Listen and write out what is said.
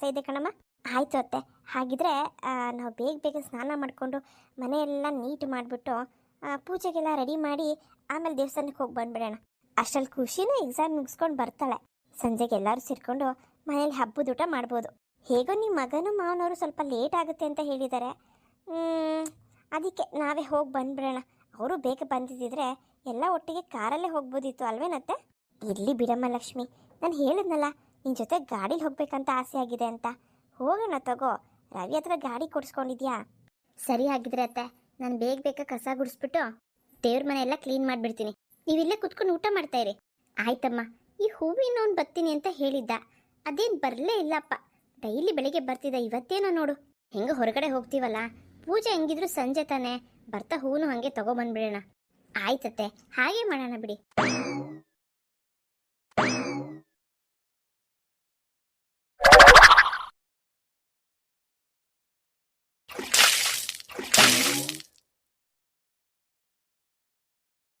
ಸರಿ ಇದೆ ಕಣಮ್ಮ. ಆಯ್ತು ಅತ್ತೆ. ಹಾಗಿದ್ರೆ ನಾವು ಬೇಗ ಬೇಗ ಸ್ನಾನ ಮಾಡಿಕೊಂಡು ಮನೆಯೆಲ್ಲ ನೀಟ್ ಮಾಡಿಬಿಟ್ಟು ಪೂಜೆಗೆಲ್ಲ ರೆಡಿ ಮಾಡಿ ಆಮೇಲೆ ದೇವಸ್ಥಾನಕ್ಕೆ ಹೋಗಿ ಬಂದ್ಬಿಡೋಣ. ಅಷ್ಟರಲ್ಲಿ ಖುಷಿನೂ ಎಕ್ಸಾಮ್ ಮುಗಿಸ್ಕೊಂಡು ಬರ್ತಾಳೆ. ಸಂಜೆಗೆ ಎಲ್ಲರೂ ಸೇರಿಕೊಂಡು ಮನೇಲಿ ಹಬ್ಬದ ಊಟ ಮಾಡ್ಬೋದು. ಹೇಗೋ ನಿಮ್ಮ ಮಗನೂ ಮಾವನವರು ಸ್ವಲ್ಪ ಲೇಟ್ ಆಗುತ್ತೆ ಅಂತ ಹೇಳಿದ್ದಾರೆ ಅದಕ್ಕೆ ನಾವೇ ಹೋಗಿ ಬಂದ್ಬಿಡೋಣ. ಅವರು ಬೇಗ ಬಂದಿದ್ದಿದ್ರೆ ಎಲ್ಲ ಒಟ್ಟಿಗೆ ಕಾರಲ್ಲೇ ಹೋಗ್ಬೋದಿತ್ತು ಅಲ್ವೇನತ್ತೆ? ಇರಲಿ ಬಿಡಮ್ಮ ಲಕ್ಷ್ಮಿ. ನಾನು ಹೇಳಿದ್ನಲ್ಲ ನಿನ್ನ ಜೊತೆ ಗಾಡೀಲಿ ಹೋಗ್ಬೇಕಂತ ಆಸೆ ಆಗಿದೆ ಅಂತ. ಹೋಗೋಣ ತಗೋ. ರವಿ ಹತ್ರ ಗಾಡಿ ಕೊಡಿಸ್ಕೊಂಡಿದ್ಯಾ? ಸರಿ ಆಗಿದ್ರೆ ಅತ್ತೆ, ನಾನು ಬೇಗ ಬೇಗ ಕಸ ಗುಡಿಸ್ಬಿಟ್ಟು ದೇವ್ರ ಮನೆ ಎಲ್ಲ ಕ್ಲೀನ್ ಮಾಡಿಬಿಡ್ತೀನಿ ನೀವಿಲ್ಲೇ ಕುತ್ಕೊಂಡು ಊಟ ಮಾಡ್ತಾ ಇರಿ. ಆಯ್ತಮ್ಮ, ಈ ಹೂವಿನವನು ಬರ್ತೀನಿ ಅಂತ ಹೇಳಿದ್ದ. ಅದೇನು ಬರಲೇ ಇಲ್ಲಪ್ಪ. ಡೈಲಿ ಬೆಳಿಗ್ಗೆ ಬರ್ತಿದ್ದ ಇವತ್ತೇನೋ ನೋಡು. ಹೆಂಗೆ ಹೊರಗಡೆ ಹೋಗ್ತೀವಲ್ಲ. ಪೂಜೆ ಹೆಂಗಿದ್ರು ಸಂಜೆ ತಾನೆ. ಬರ್ತಾ ಹೂನು ಹಂಗೆ ತಗೊಬಂದ್ಬಿಡೋಣ ಆಯ್ತತ್ತೆ, ಹಾಗೆ ಮಾಡೋಣ ಬಿಡಿ.